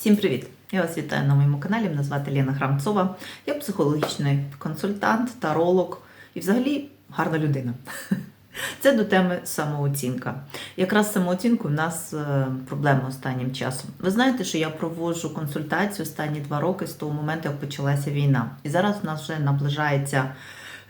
Всім привіт! Я вас вітаю на моєму каналі. Мене звати Лена Храмцова. Я психологічний консультант, таролог і взагалі гарна людина. Це до теми самооцінка. Якраз з самооцінкою в нас е, проблема останнім часом. Ви знаєте, що я проводжу консультацію останні два роки з того моменту, як почалася війна. І зараз у нас вже наближається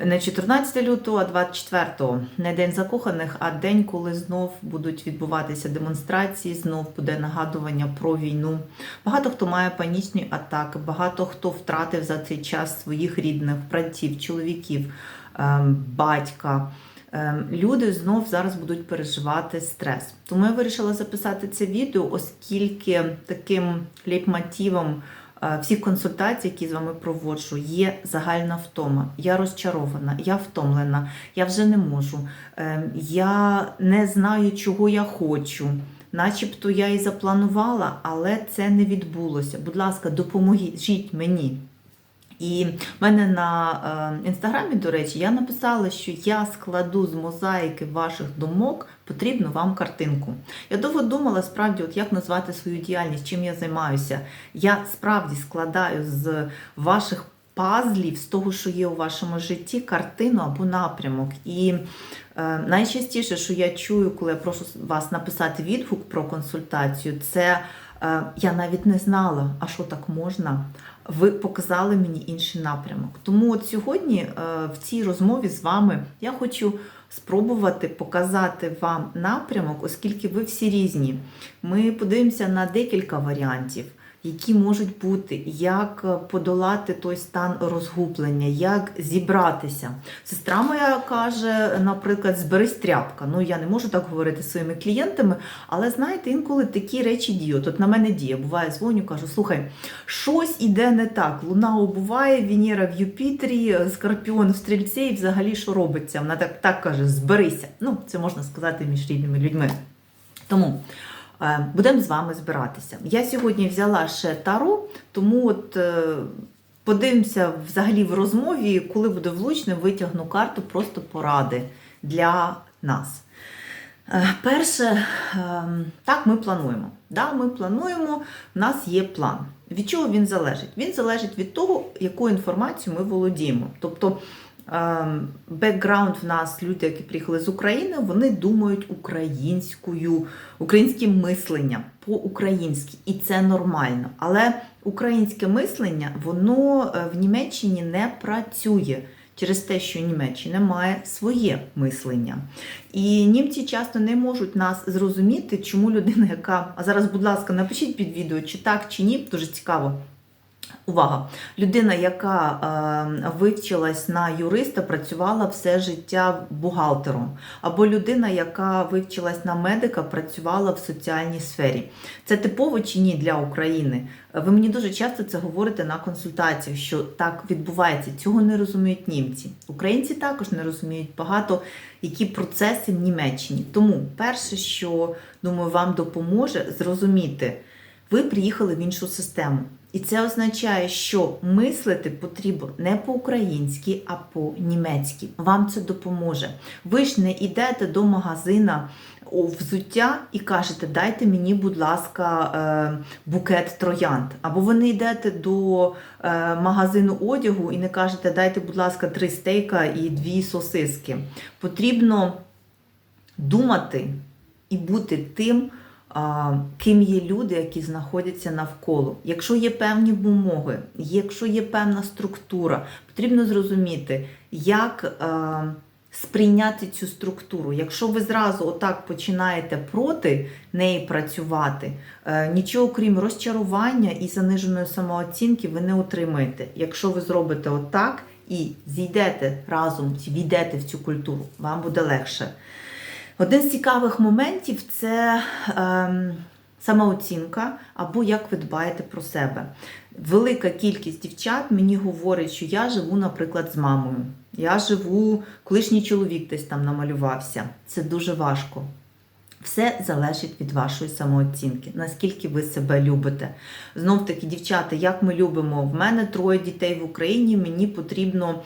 не 14 лютого, а 24-го. Не день закоханих, а день, коли знов будуть відбуватися демонстрації, знов буде нагадування про війну. Багато хто має панічні атаки, багато хто втратив за цей час своїх рідних, братів, чоловіків, ем, батька. Ем, Люди знов зараз будуть переживати стрес. Тому я вирішила записати це відео, оскільки таким лейтмотивом всіх консультацій, які з вами проводжу, є загальна втома. Я розчарована, я втомлена, я вже не можу. Ем, Я не знаю, чого я хочу. Начебто я і запланувала, але це не відбулося. Будь ласка, допоможіть мені. І в мене на е, інстаграмі, до речі, я написала, що я складу з мозаїки ваших думок потрібну вам картинку. Я довго думала, справді, от як назвати свою діяльність, чим я займаюся. Я справді складаю з ваших пазлів, з того, що є у вашому житті, картину або напрямок. І е, найчастіше, що я чую, коли я прошу вас написати відгук про консультацію, це е, я навіть не знала, а що так можна. Ви показали мені інший напрямок. Тому от сьогодні е, в цій розмові з вами я хочу спробувати показати вам напрямок, оскільки ви всі різні. Ми подивимося на декілька варіантів. Які можуть бути, як подолати той стан розгублення, як зібратися. Сестра моя каже, наприклад, зберись тряпка. Ну, я не можу так говорити своїми клієнтами, але знаєте, інколи такі речі діють. От на мене діє. Буває, дзвоню, кажу, слухай, щось іде не так. Луна обуває, Венера в Юпітері, Скорпіон в стрільці, і взагалі що робиться? Вона так, так каже: зберися. Ну, це можна сказати між рідними людьми. Тому. Е, Будемо з вами збиратися. Я сьогодні взяла ще таро, тому от е, подивимося взагалі в розмові, коли буде влучно, витягну карту просто поради для нас. Е, Перше, так, ми плануємо. Да, ми плануємо, в нас є план. Від чого він залежить? Він залежить від того, яку інформацію ми володіємо. Тобто бекграунд в нас, люди, які приїхали з України, вони думають українською, українським мисленням по-українськи, і це нормально. Але українське мислення, воно е, в Німеччині не працює. Через те, що Німеччина має своє мислення. І німці часто не можуть нас зрозуміти, чому людина, яка. А зараз, будь ласка, напишіть під відео, чи так, чи ні, дуже цікаво. Увага! Людина, яка е, вивчилась на юриста, працювала все життя бухгалтером. Або людина, яка вивчилась на медика, працювала в соціальній сфері. Це типово чи ні для України? Ви мені дуже часто це говорите на консультаціях, що так відбувається. Цього не розуміють німці. Українці також не розуміють багато, які процеси в Німеччині. Тому перше, що думаю, вам допоможе зрозуміти, ви приїхали в іншу систему. І це означає, що мислити потрібно не по-українськи, а по-німецьки. Вам це допоможе. Ви ж не йдете до магазина взуття і кажете, дайте мені, будь ласка, е, букет троянд. Або ви не йдете до е, магазину одягу і не кажете, дайте, будь ласка, три стейка і дві сосиски. Потрібно думати і бути тим ким є люди, які знаходяться навколо. Якщо є певні вимоги, якщо є певна структура, потрібно зрозуміти, як сприйняти цю структуру. Якщо ви зразу отак починаєте проти неї працювати, е, нічого крім розчарування і заниженої самооцінки ви не отримаєте. Якщо ви зробите отак і зійдете разом, війдете в цю культуру, вам буде легше. Один з цікавих моментів це ем, самооцінка або як ви дбаєте про себе. Велика кількість дівчат мені говорить, що я живу, наприклад, з мамою. Я живу, колишній чоловік десь там намалювався. Це дуже важко. Все залежить від вашої самооцінки, наскільки ви себе любите. Знов таки, дівчата, як ми любимо, в мене троє дітей в Україні, мені потрібно е,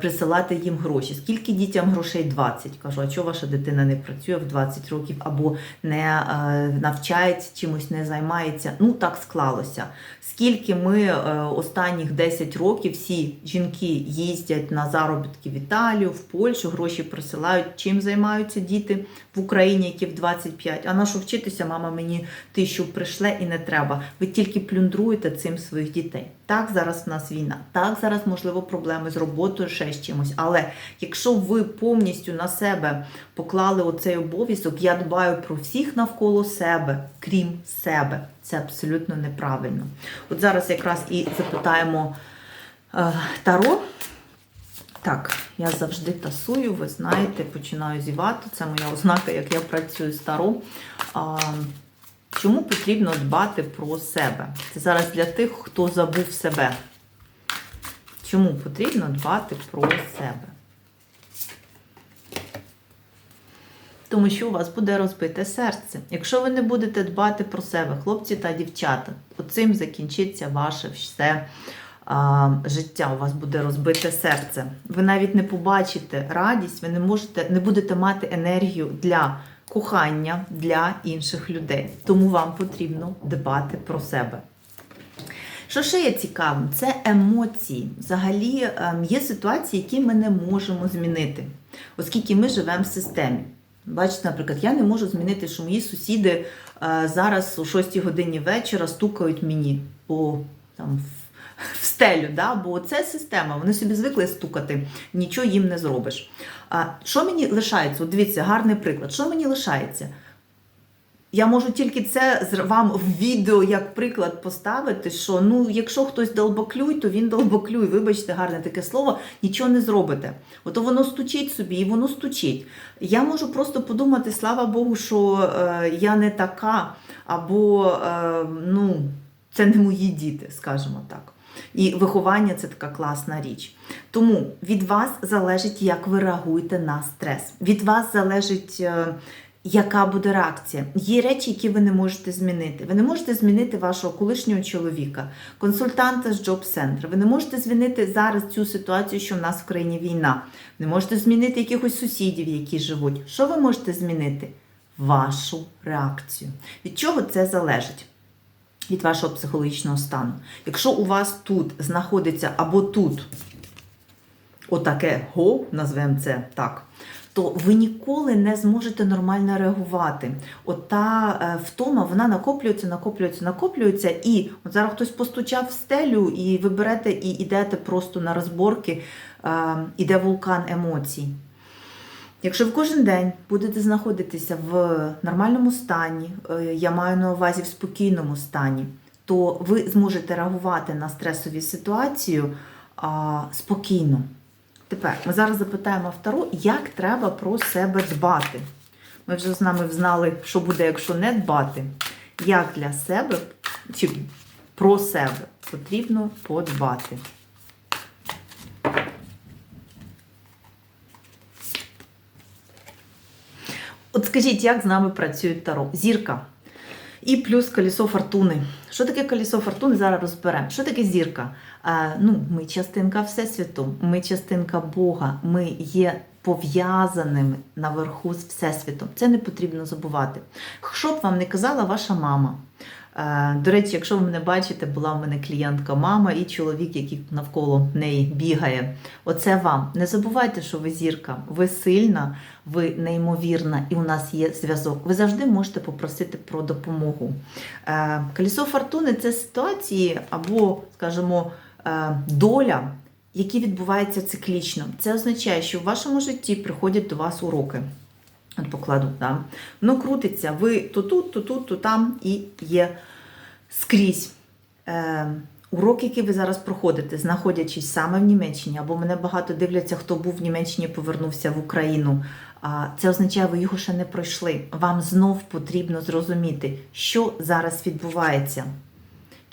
присилати їм гроші. Скільки дітям грошей 20? Кажу, а чого ваша дитина не працює в 20 років або не е, навчається чимось, не займається? Ну так склалося. Скільки ми е, останніх 10 років всі жінки їздять на заробітки в Італію, в Польщу, гроші присилають. Чим займаються діти в Україні, які в 25? А на що вчитися, мама мені тисячу прийшле і не треба. Ви тільки плюндруєте цим своїх дітей. Так, зараз в нас війна, так зараз можливо проблеми з роботою, ще з чимось. Але якщо ви повністю на себе поклали оцей обов'язок, я дбаю про всіх навколо себе, крім себе. Це абсолютно неправильно. От зараз якраз і запитаємо е, Таро. Так, я завжди тасую, ви знаєте, починаю зівати. Це моя ознака, як я працюю з Таро. А, чому потрібно дбати про себе? Це зараз для тих, хто забув себе. Чому потрібно дбати про себе? Тому що у вас буде розбите серце. Якщо ви не будете дбати про себе, хлопці та дівчата, оцим закінчиться ваше все а, життя. У вас буде розбите серце. Ви навіть не побачите радість, ви не можете, не будете мати енергію для кохання для інших людей. Тому вам потрібно дбати про себе. Що ще є цікавим? Це емоції. Взагалі ем, є ситуації, які ми не можемо змінити, оскільки ми живемо в системі. Бачите, наприклад, я не можу змінити, що мої сусіди е, зараз о 6 годині вечора стукають мені по там, в, стелю, да? бо це система, вони собі звикли стукати, нічого їм не зробиш. А що мені лишається? От дивіться, гарний приклад. Що мені лишається? Я можу тільки це вам в відео як приклад поставити, що ну, якщо хтось долбоклюй, то він долбоклюй. Вибачте, гарне таке слово, нічого не зробите. Ото воно стучить собі, і воно стучить. Я можу просто подумати, слава Богу, що е, я не така, або е, ну, це не мої діти, скажімо так. І виховання це така класна річ. Тому від вас залежить, як ви реагуєте на стрес. Від вас залежить. е, яка буде реакція? Є речі, які ви не можете змінити. Ви не можете змінити вашого колишнього чоловіка, консультанта з джоб-центру. Ви не можете змінити зараз цю ситуацію, що в нас в країні війна. Не можете змінити якихось сусідів, які живуть. Що ви можете змінити? Вашу реакцію. Від чого це залежить? Від вашого психологічного стану. Якщо у вас тут знаходиться або тут отаке го, назвемо це так, то ви ніколи не зможете нормально реагувати. От та е, втома, вона накоплюється, накоплюється, накоплюється, і от зараз хтось постучав в стелю, і ви берете і йдете просто на розборки, е, іде вулкан емоцій. Якщо ви кожен день будете знаходитися в нормальному стані, е, я маю на увазі в спокійному стані, то ви зможете реагувати на стресові ситуації спокійно. Тепер ми зараз запитаємо Таро, як треба про себе дбати. Ми вже з нами знали, що буде, якщо не дбати. Як для себе чи про себе потрібно подбати. От скажіть, як з нами працює Таро? Зірка. І плюс колесо фортуни. Що таке колесо фортуни? Зараз розберемо. Що таке зірка? А, ну, ми частинка Всесвіту, ми частинка Бога, ми є пов'язаними наверху з Всесвітом. Це не потрібно забувати. Що б вам не казала ваша мама? Е, До речі, якщо ви мене бачите, була в мене клієнтка мама і чоловік, який навколо неї бігає. Оце вам. Не забувайте, що ви зірка, ви сильна, ви неймовірна, і у нас є зв'язок. Ви завжди можете попросити про допомогу. Е, Колесо фортуни це ситуації або, скажімо, е, доля, які відбуваються циклічно. Це означає, що в вашому житті приходять до вас уроки. От покладу там. Воно крутиться, ви то тут, то тут, то там і є скрізь. Е, урок, який ви зараз проходите, знаходячись саме в Німеччині, або мене багато дивляться, хто був в Німеччині, повернувся в Україну. Це означає, ви його ще не пройшли. Вам знов потрібно зрозуміти, що зараз відбувається.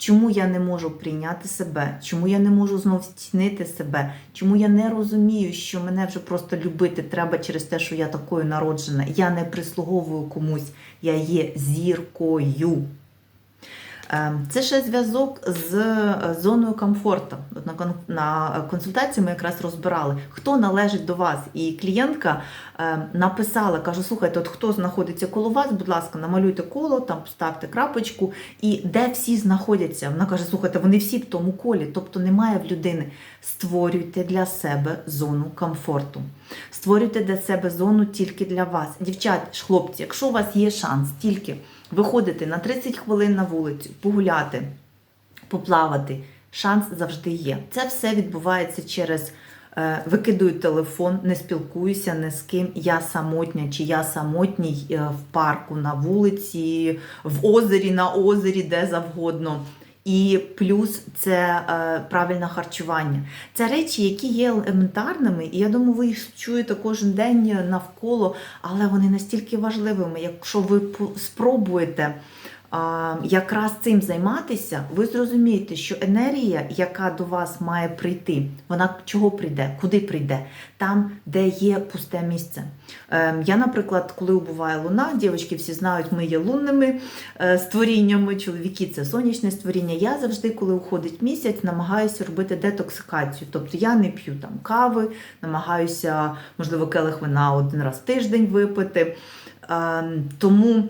Чому я не можу прийняти себе? Чому я не можу знов цінити себе? Чому я не розумію, що мене вже просто любити треба через те, що я такою народжена? Я не прислуговую комусь, я є зіркою. Е, Це ще зв'язок з е, зоною комфорту. От на консультації ми якраз розбирали, хто належить до вас. І клієнтка е, написала, каже: слухайте, от хто знаходиться коло вас, будь ласка, намалюйте коло, там ставте крапочку, і де всі знаходяться. Вона каже: слухайте, вони всі в тому колі, тобто немає в людини. Створюйте для себе зону комфорту. Створюйте для себе зону тільки для вас. Дівчат, хлопці, якщо у вас є шанс тільки виходити на 30 хвилин на вулицю, погуляти, поплавати, шанс завжди є. Це все відбувається через е, викидую телефон, не спілкуюся ні з ким. Я самотня, чи я самотній е, в парку, на вулиці, в озері, на озері, де завгодно. І плюс це е, правильне харчування. Це речі, які є елементарними, і я думаю, ви їх чуєте кожен день навколо, але вони настільки важливими. Якщо ви спробуєте якраз цим займатися, ви зрозумієте, що енергія, яка до вас має прийти, вона чого прийде, куди прийде? Там, де є пусте місце. Ем, Я, наприклад, коли убуває луна, дівчатки всі знають, ми є лунними е, створіннями, чоловіки це сонячне створіння. Я завжди, коли уходить місяць, намагаюся робити детоксикацію. Тобто я не п'ю там кави, намагаюся, можливо, келих вина один раз в тиждень випити. Ем, Тому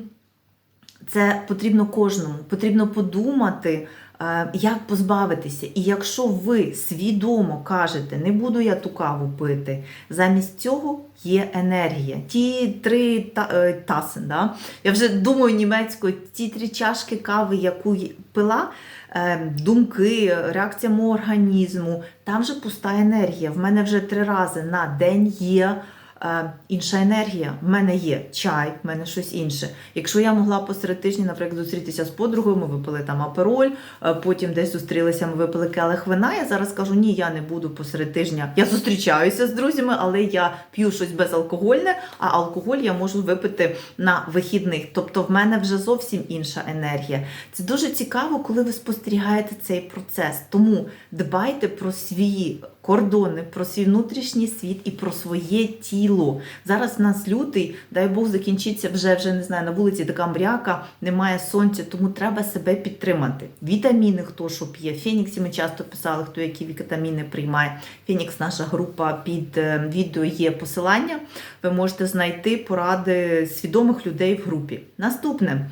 це потрібно кожному. Потрібно подумати, е, як позбавитися. І якщо ви свідомо кажете, не буду я ту каву пити, замість цього є енергія. Ті три та, е, таси, да? я вже думаю німецькою, ті три чашки кави, яку пила, е, думки, реакція мого організму, там вже пуста енергія. В мене вже три рази на день є. Е, Інша енергія, в мене є чай, в мене щось інше. Якщо я могла посеред тижня, наприклад, зустрітися з подругою, ми випили там апероль, е, потім десь зустрілися, ми випили келих вина. Я зараз кажу, ні, я не буду посеред тижня. Я зустрічаюся з друзями, але я п'ю щось безалкогольне, а алкоголь я можу випити на вихідних. Тобто в мене вже зовсім інша енергія. Це дуже цікаво, коли ви спостерігаєте цей процес. Тому дбайте про свої кордони, про свій внутрішній світ і про своє тіло. Зараз в нас лютий, дай Бог, закінчиться вже вже не знаю, на вулиці така мряка, немає сонця, тому треба себе підтримати. Вітаміни, хто що п'є. Феніксі ми часто писали, хто які вітаміни приймає. Фенікс, наша група під е, відео є посилання. Ви можете знайти поради свідомих людей в групі. Наступне.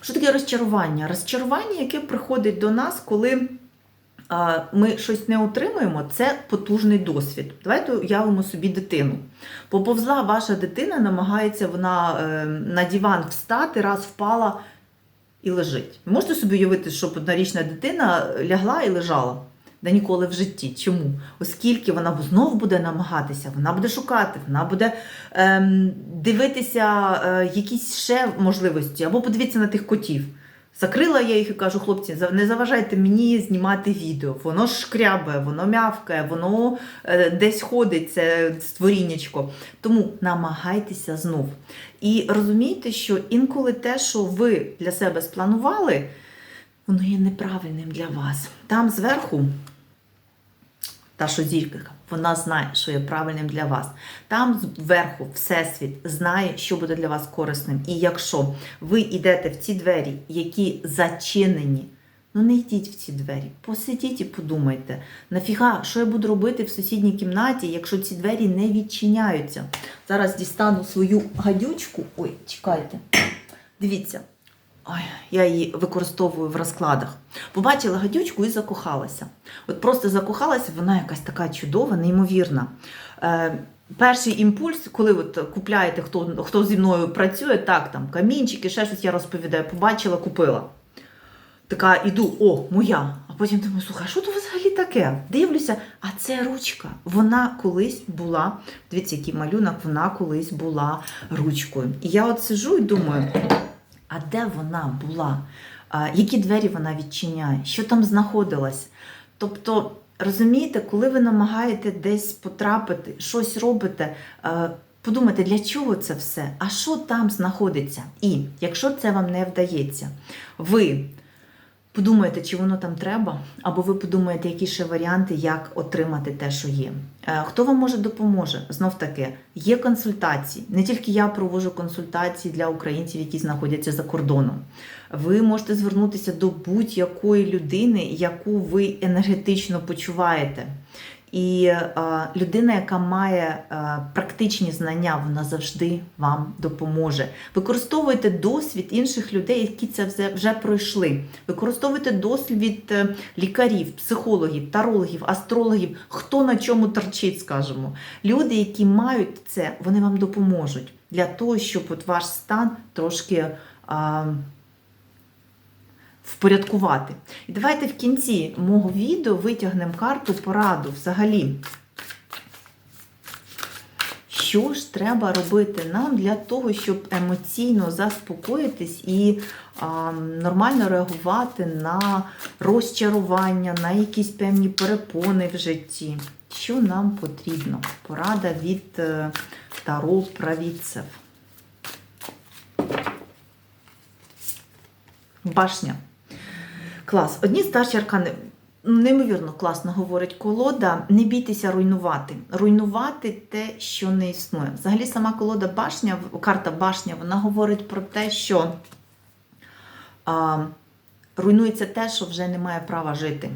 Що таке розчарування? Розчарування, яке приходить до нас, коли ми щось не отримуємо, це потужний досвід. Давайте уявимо собі дитину. Поповзла ваша дитина, намагається вона е, на диван встати, раз впала і лежить. Можете собі уявити, щоб однорічна дитина лягла і лежала? Да ніколи в житті. Чому? Оскільки вона знову буде намагатися, вона буде шукати, вона буде ем, дивитися е, якісь ще можливості, або подивитися на тих котів. Закрила я їх і кажу, хлопці, не заважайте мені знімати відео. Воно шкрябе, воно м'явкає, воно е, десь ходить, це створіннячко. Тому намагайтеся знов. І розумійте, що інколи те, що ви для себе спланували, воно є неправильним для вас. Там зверху та що зірка, вона знає, що є правильним для вас. Там зверху Всесвіт знає, що буде для вас корисним. І якщо ви йдете в ці двері, які зачинені, ну не йдіть в ці двері, посидіть і подумайте, нафіга, що я буду робити в сусідній кімнаті, якщо ці двері не відчиняються. Зараз дістану свою гадючку. Ой, чекайте. Дивіться. Ой, я її використовую в розкладах. Побачила гадючку і закохалася. От просто закохалася, вона якась така чудова, неймовірна. Е, перший імпульс, коли от купляєте, хто, хто зі мною працює, так, там камінчики, ще щось я розповідаю, побачила, купила. Така іду, о, моя. А потім думаю, слухай, що то взагалі таке? Дивлюся, а це ручка. Вона колись була, дивіться, який малюнок, вона колись була ручкою. І я от сижу і думаю, а де вона була? Які двері вона відчиняє? Що там знаходилось? Тобто, розумієте, коли ви намагаєте десь потрапити, щось робите, подумайте, для чого це все? А що там знаходиться? І якщо це вам не вдається, ви Подумайте, чи воно там треба, або ви подумаєте, які ще варіанти, як отримати те, що є. Е, Хто вам може допоможе? Знов таки, є консультації. Не тільки я проводжу консультації для українців, які знаходяться за кордоном. Ви можете звернутися до будь-якої людини, яку ви енергетично почуваєте. І людина, яка має практичні знання, вона завжди вам допоможе. Використовуйте досвід інших людей, які це вже, вже пройшли. Використовуйте досвід е, лікарів, психологів, тарологів, астрологів, хто на чому торчить, скажімо. Люди, які мають це, вони вам допоможуть для того, щоб от ваш стан трошки. Впорядкувати. І давайте в кінці мого відео витягнемо карту пораду взагалі. Що ж треба робити нам для того, щоб емоційно заспокоїтись і а, нормально реагувати на розчарування, на якісь певні перепони в житті? Що нам потрібно? Порада від е, Таро Правіцев. Башня. Клас. Одні старші аркани. Неймовірно класно говорить колода. Не бійтеся руйнувати. Руйнувати те, що не існує. Взагалі, сама колода башня, карта башня, вона говорить про те, що а, руйнується те, що вже не має права жити.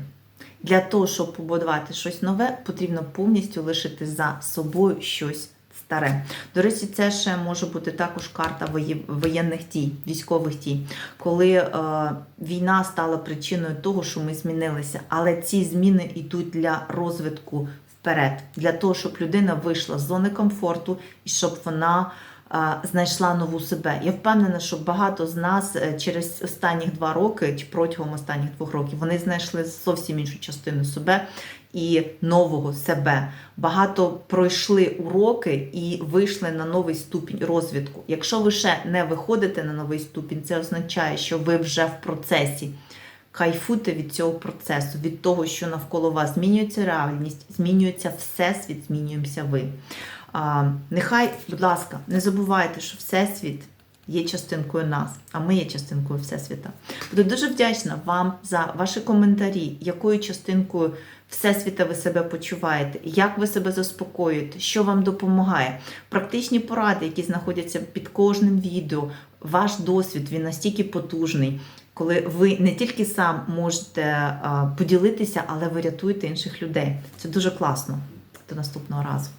Для того, щоб побудувати щось нове, потрібно повністю лишити за собою щось старе. До речі, це ще може бути також карта воєнних дій, військових дій, коли е, війна стала причиною того, що ми змінилися. Але ці зміни йдуть для розвитку вперед, для того, щоб людина вийшла з зони комфорту і щоб вона. Знайшла нову себе. Я впевнена, що багато з нас е, через останні два роки, чи протягом останніх двох років, вони знайшли зовсім іншу частину себе і нового себе. Багато пройшли уроки і вийшли на новий ступінь розвитку. Якщо ви ще не виходите на новий ступінь, це означає, що ви вже в процесі. Кайфуйте від цього процесу, від того, що навколо вас змінюється реальність, змінюється всесвіт, змінюємося ви. А, нехай, будь ласка, не забувайте, що Всесвіт є частинкою нас, а ми є частинкою Всесвіта. Буду дуже вдячна вам за ваші коментарі, якою частинкою Всесвіта ви себе почуваєте, як ви себе заспокоюєте, що вам допомагає. Практичні поради, які знаходяться під кожним відео, ваш досвід він настільки потужний, коли ви не тільки сам можете поділитися, але ви рятуєте інших людей. Це дуже класно. До наступного разу.